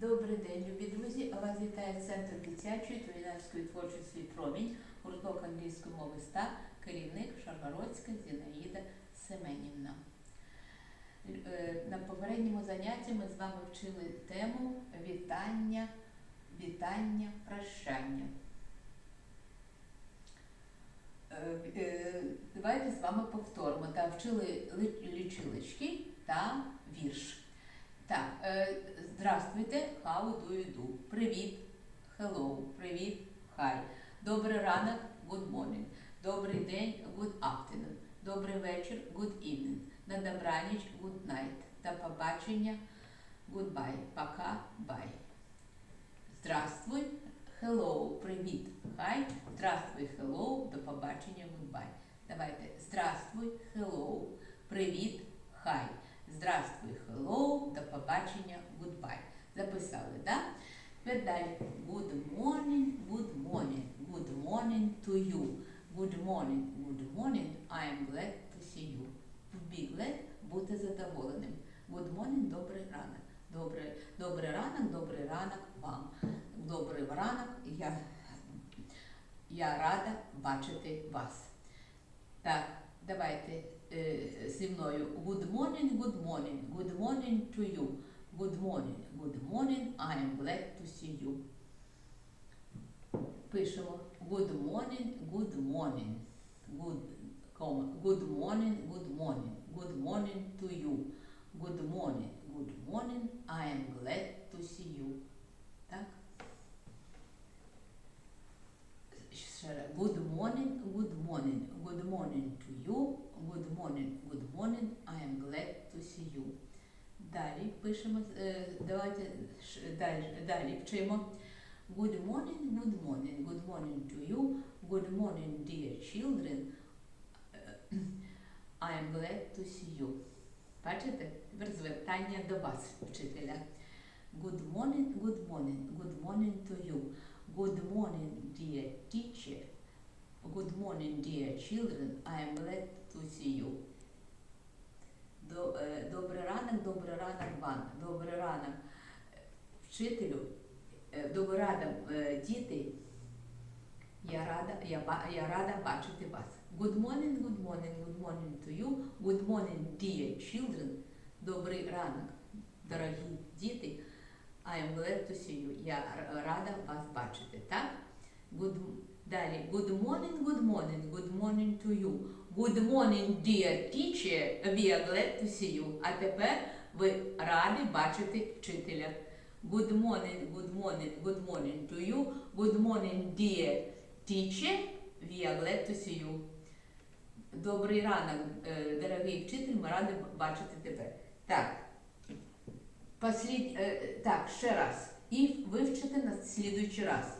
Добрий день, любі друзі! Вас вітає Центр дитячої та юнацької творчості промінь, гурток англійської мови ста, керівник Шаргородська Зінаїда Семенівна. Е, На попередньому занятті ми з вами вчили тему вітання, вітання, прощання. Е, е, Давайте з вами повторимо та вчили ли- лічилочки та вірш. Здравствуйте, how do you do? Привіт, hello, привіт, hi. Добрий ранок, good morning. Добрий день, good afternoon. Добрий вечір, good evening. На добраніч, good night. До побачення, goodbye. Пока, bye. Здравствуй, hello, привіт, hi. Здравствуй, hello, до побачення, goodbye. Давайте, здравствуй, hello, привіт, hi. Здравствуй, hello, до побачення, goodbye. Записали, да? Тепер далі. Good morning, good morning, good morning to you. Good morning, good morning, I am glad to see you. Be glad – бути задоволеним. Good morning, добрий ранок. Добрий, добрий ранок, добрий ранок вам. Добрий ранок, я, я рада бачити вас. Так, давайте зі мною. Good morning, good morning, good morning to you. Good morning, good morning, I am glad to see you. Пишемо good morning, good morning, good, comma, good morning, good morning, good morning to you. Good morning, good morning, I am glad to see you. Так? Ще раз. Good morning, good morning, good morning to you. Good morning, good morning, I am glad to see you. Далі пишемо, е, давайте далі, далі вчимо. Good morning, good morning, good morning to you. Good morning, dear children. Е, I am glad to see you. Бачите? Тепер звертання до вас, вчителя. Good morning, good morning, good morning to you. Good morning, dear teacher. Good morning, dear children. I am glad to see you. Е, добрий ранок, добрий ранок вам. Добрий ранок е, вчителю. Е, Добрий ранок, діти. Я рада, я, я рада бачити вас. Good morning, good morning, good morning to you. Good morning, dear children. Добрий ранок, дорогі діти. I am glad to see you. Я рада вас бачити, так? Good, далі. Good morning, good morning, good morning to you. Good morning, dear teacher. We are glad to see you. А тепер ви раді бачити вчителя. Good morning, good morning, good morning to you. Good morning, dear teacher. We are glad to see you. Добрий ранок, е, дорогий вчитель, ми раді бачити тебе. Так. Послід... е, Так, ще раз. І вивчити на слідуючий раз.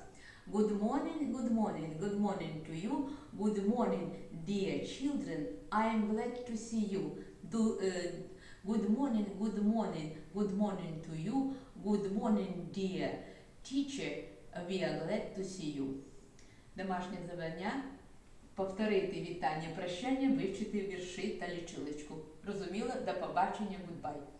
Good morning, good morning, good morning to you. Good morning, dear children. I am glad to see you. Do, е, good morning, good morning, good morning to you. Good morning, dear teacher. We are glad to see you. Домашнє завдання. Повторити вітання, прощання, вивчити вірші та лічилочку. Розуміло? До побачення, goodbye.